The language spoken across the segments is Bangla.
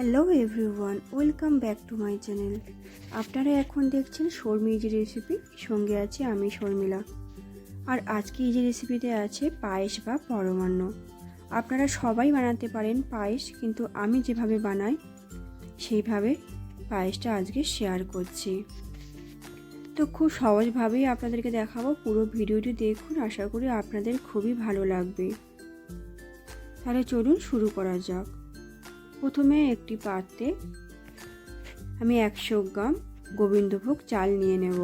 Hello everyone welcome back to my channel আপনারা এখন দেখছেন শর্মি ইজি রেসিপি সঙ্গে আছে আমি শর্মিলা। আর আজকে এই যে রেসিপিতে আছে পায়েস বা পরমান্ন। আপনারা সবাই বানাতে পারেন পায়েস, কিন্তু আমি যেভাবে বানাই, সেইভাবে পায়েসটা আজকে শেয়ার করছি। তো খুব সহজভাবেই আপনাদেরকে দেখাবো পুরো ভিডিওটি দেখুন, আশা করি আপনাদের খুবই ভালো লাগবে। তাহলে চলুন শুরু করা যাক। প্রথমে একটি পাত্রে আমি একশো গ্রাম গোবিন্দভোগ চাল নিয়ে নেব।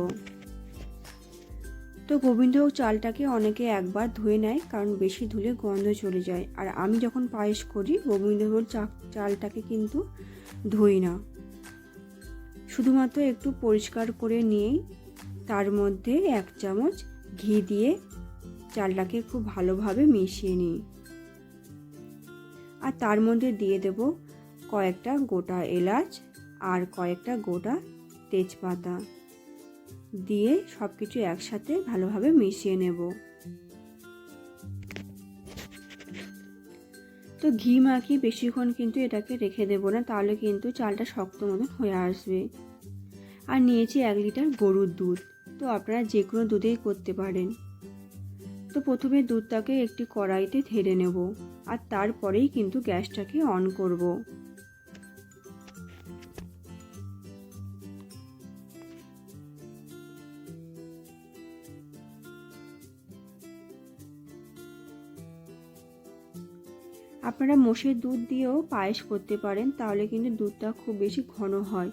তো গোবিন্দভোগ চালটাকে অনেকে একবার ধুয়ে নেয়, কারণ বেশি ধুলে গন্ধ চলে যায়। আর আমি যখন পায়েস করি, গোবিন্দভোগ চালটাকে কিন্তু ধুই না। শুধুমাত্র একটু পরিষ্কার করে নিয়েই তার মধ্যে এক চামচ ঘি দিয়ে চালটাকে খুব ভালোভাবে মিশিয়ে নিই। আর তার মধ্যে দিয়ে দেব কয়েকটা গোটা এলাচ আর কয়েকটা গোটা তেজপাতা। দিয়ে সব কিছু একসাথে ভালোভাবে মিশিয়ে নেব। তো ঘি মাখিয়ে বেশিক্ষণ কিন্তু এটাকে রেখে দেবো না, তাহলে কিন্তু চালটা শক্ত মতন হয়ে আসবে। আর নিয়েছি এক লিটার গরুর দুধ। তো আপনারা যে কোনো দুধেই করতে পারেন। তো প্রথমে দুধটাকে একটি কড়াইতে ঢেলে নেব আর তারপরেই কিন্তু গ্যাসটাকে অন করব। আপনারা মোষের দুধ দিয়েও পায়েস করতে পারেন, তাহলে কিন্তু দুধটা খুব বেশি ঘন হয়।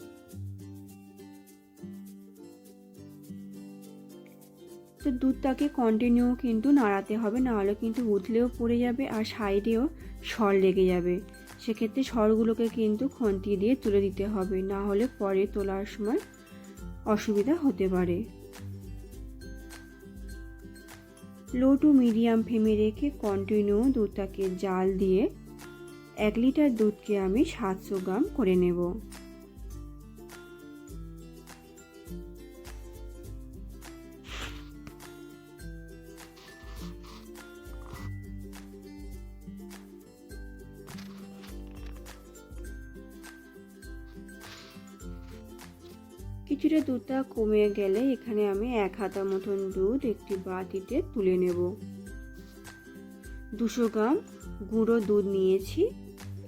দুধটাকে কন্টিনিউ কিন্তু নাড়াতে হবে, নাহলে কিন্তু উথলেও পড়ে যাবে আর সাইডেও সর লেগে যাবে। সেক্ষেত্রে সরগুলোকে কিন্তু খন্তি দিয়ে তুলে দিতে হবে না হলে পরে তোলার সময় অসুবিধা হতে পারে। লো টু মিডিয়াম ফ্লেমে রেখে কন্টিনিউ দুধটাকে জাল দিয়ে এক লিটার দুধকে আমি সাতশো গ্রাম করে নেব। কিছুটা দুধটা কমে গেলে এখানে আমি এক হাতা মতন দুধ একটি বাটিতে তুলে নেব। দুশো গ্রাম গুঁড়ো দুধ নিয়েছি।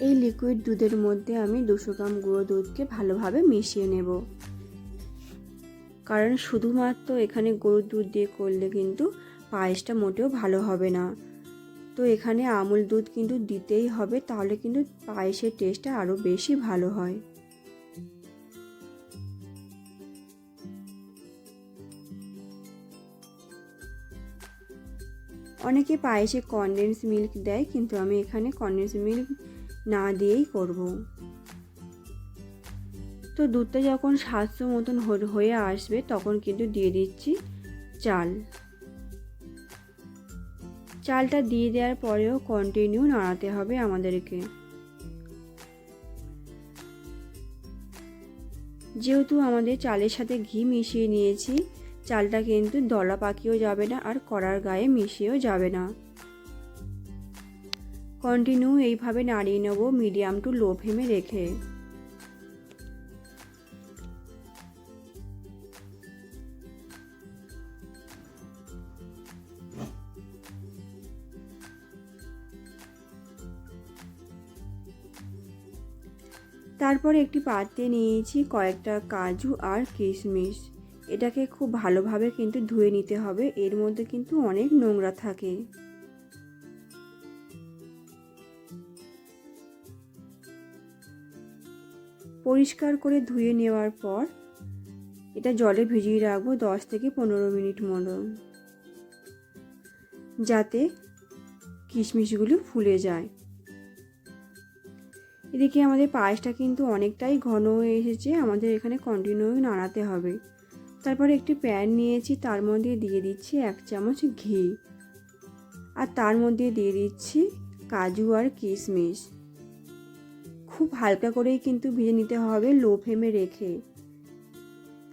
এই লিকুইড দুধের মধ্যে আমি দুশো গ্রাম গুঁড়ো দুধকে ভালোভাবে মিশিয়ে নেব। কারণ শুধুমাত্র এখানে গরুর দুধ দিয়ে করলে কিন্তু পায়েসটা মোটেও ভালো হবে না। তো এখানে আমুল দুধ কিন্তু দিতেই হবে, তাহলে কিন্তু পায়েসের টেস্টটা আরও বেশি ভালো হয়। অনেকে পায়েসে কনডেন্স মিল্ক দেয়, কিন্তু আমি এখানে কনডেন্স মিল্ক না দিয়েই করব। তো দুধটা যখন সাতশো মতন হয়ে আসবে, তখন কিন্তু দিয়ে দিচ্ছি চাল। চালটা দিয়ে দেওয়ার পরেও কন্টিনিউ নাড়াতে হবে আমাদেরকে। যেহেতু আমাদের চালের সাথে ঘি মিশিয়ে নিয়েছি চালটা কিন্তু দলা পাকিয়েও যাবে না আর কড়ার গায়ে মিশিয়েও যাবে না। কন্টিনিউ এইভাবে নাড়িয়ে নেব মিডিয়াম টু লো ফ্লেমে রেখে। তারপর একটি পাত্রে নিয়েছি কয়েকটা কাজু আর কিশমিশ। এটাকে খুব ভালোভাবে কিন্তু ধুয়ে নিতে হবে। এর মধ্যে কিন্তু অনেক নোংরা থাকে। পরিষ্কার করে ধুয়ে নেওয়ার পর এটা জলে ভিজিয়ে রাখব দশ থেকে পনেরো মিনিট মতো। যাতে কিশমিশগুলো ফুলে যায়। এদিকে আমাদের পায়েসটা কিন্তু অনেকটাই ঘন হয়ে এসেছে। আমাদের এখানে কন্টিনিউ নাড়াতে হবে। তারপরে একটি প্যান নিয়েছি, তার মধ্যে দিয়ে দিচ্ছি এক চামচ ঘি। আর তার মধ্যে দিয়ে দিচ্ছি কাজু আর কিশমিশ। খুব হালকা করেই কিন্তু ভেজে নিতে হবে লো ফ্লেমে রেখে।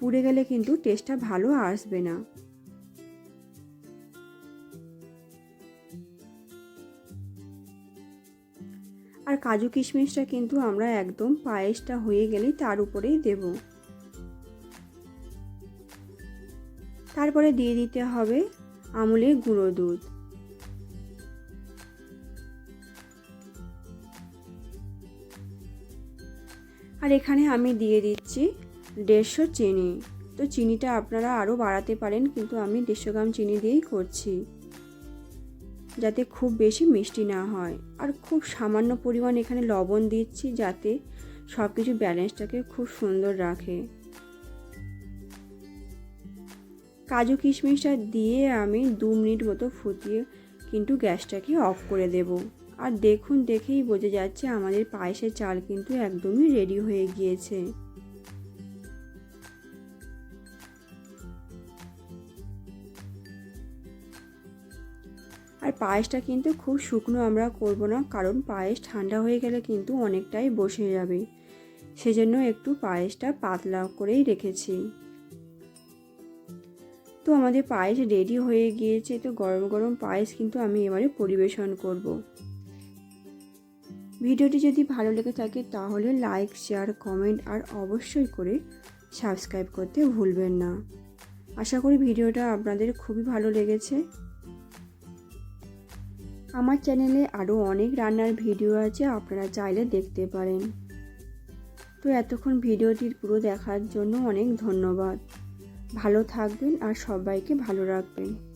পুড়ে গেলে কিন্তু টেস্টটা ভালো আসবে না। আর কাজু কিশমিশটা কিন্তু আমরা একদম পায়েসটা হয়ে গেলেই তার উপরেই দেব। তারপরে দিয়ে দিতে হবে আমুলের গুঁড়ো দুধ। আর এখানে আমি দিয়ে দিচ্ছি দেড়শো চিনি। তো চিনিটা আপনারা আরও বাড়াতে পারেন, কিন্তু আমি দেড়শো গ্রাম চিনি দিয়েই করছি। যাতে খুব বেশি মিষ্টি না হয়। আর খুব সামান্য পরিমাণ এখানে লবণ দিচ্ছি যাতে সব কিছু ব্যালেন্সটাকে খুব সুন্দর রাখে। কাজু কিশমিশটা দিয়ে আমি দু মিনিট মতো ফুটিয়ে কিন্তু গ্যাসটাকে অফ করে দেব। আর দেখুন, দেখেই বোঝা যাচ্ছে আমাদের পায়েসের চাল কিন্তু একদমই রেডি হয়ে গিয়েছে। আর পায়েসটা কিন্তু খুব শুকনো আমরা করব না, কারণ পায়েস ঠান্ডা হয়ে গেলে কিন্তু অনেকটাই বসে যাবে। সেজন্য একটু পায়েসটা পাতলা করেই রেখেছি। আমাদের পায়েস রেডি হয়ে গিয়েছে, তো গরম গরম পায়েস কিন্তু আমি এবারে পরিবেশন করব। ভিডিওটি যদি ভালো লেগে থাকে তাহলে লাইক শেয়ার কমেন্ট আর অবশ্যই করে সাবস্ক্রাইব করতে ভুলবেন না। আশা করি ভিডিওটা আপনাদের খুবই ভালো লেগেছে। আমার চ্যানেলে আরও অনেক রান্নার ভিডিও আছে, আপনারা চাইলে দেখতে পারেন। তো এতক্ষণ ভিডিওটির পুরো দেখার জন্য অনেক ধন্যবাদ। ভালো থাকবেন আর সবাইকে ভালো রাখবেন।